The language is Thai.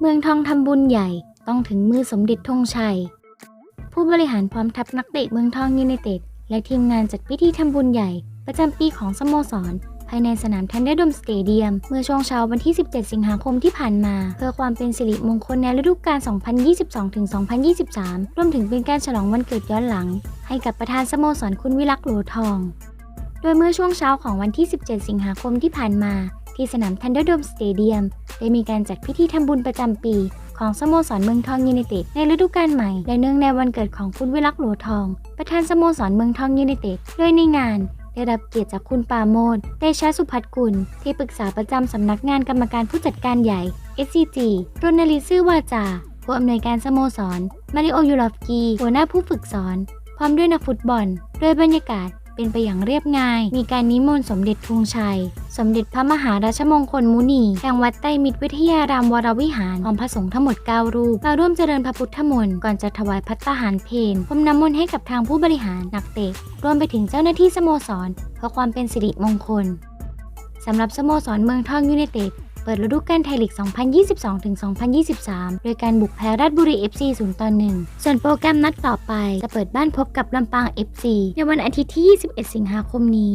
เมืองทองทำบุญใหญ่ต้องถึงมือสมเด็จธงชัย ผู้บริหารพร้อมทัพนักเตะเมืองทองยูไนเต็ด และทีมงานจัดพิธีทำบุญใหญ่ ประจำปีของสโมสร ภายในสนามทันเดอร์ดมสเตเดียม เมื่อช่วงเช้าวันที่ 17 สิงหาคมที่ผ่านมา เพื่อความเป็นสิริมงคลในฤดูกาล 2022-2023 รวมถึงเป็นการฉลองวันเกิดย้อนหลัง ให้กับประธานสโมสรคุณวิลักษ์โหลทอง โดยเมื่อช่วงเช้าของวันที่ 17 สิงหาคมที่ผ่านมา ที่สนามทันเดอร์ดมสเตเดียมได้มีการจัดพิธีทำบุญประจำปี ของสโมสรเมืองทองยูไนเต็ดในฤดูกาลใหม่ และเนื่องในวันเกิดของคุณวิลักษ์โหลทอง ประธานสโมสรเมืองทองยูไนเต็ดโดยในงานได้รับเกียรติจากคุณปาโมดเตชะสุพัฒกุล ที่ปรึกษาประจำสำนักงานกรรมการผู้จัดการใหญ่ SCG รณลีซื่อวาจา ผู้อำนวยการสโมสร มาริโอยูรอฟกี หัวหน้าผู้ฝึกสอน พร้อมด้วยนักฟุตบอล โดยบรรยากาศ เป็นไปอย่างเรียบง่าย มีการนิมนต์สมเด็จธงชัย สมเด็จพระมหาราชมงคลมุนีแห่งวัดไตรมิตรวิทยารามวรวิหารของพระสงฆ์ทั้งหมด 9 รูปมาร่วมเจริญพระพุทธมนต์ก่อนจะถวายพัตตาหารเพลพรมน้ำมนต์ให้กับทางผู้บริหารนักเตะรวมไปถึงเจ้าหน้าที่สโมสร เพื่อความเป็นสิริมงคลสำหรับสโมสรเมืองทองยูไนเต็ด ปิดฤดูกาลไทยลีก 2022-2023 โดยการบุกแพ้ราชบุรี FC 0ต่อ1ส่วนโปรแกรมนัดต่อไป จะเปิดบ้านพบกับลำปาง FC ในวันอาทิตย์ที่ 21 สิงหาคมนี้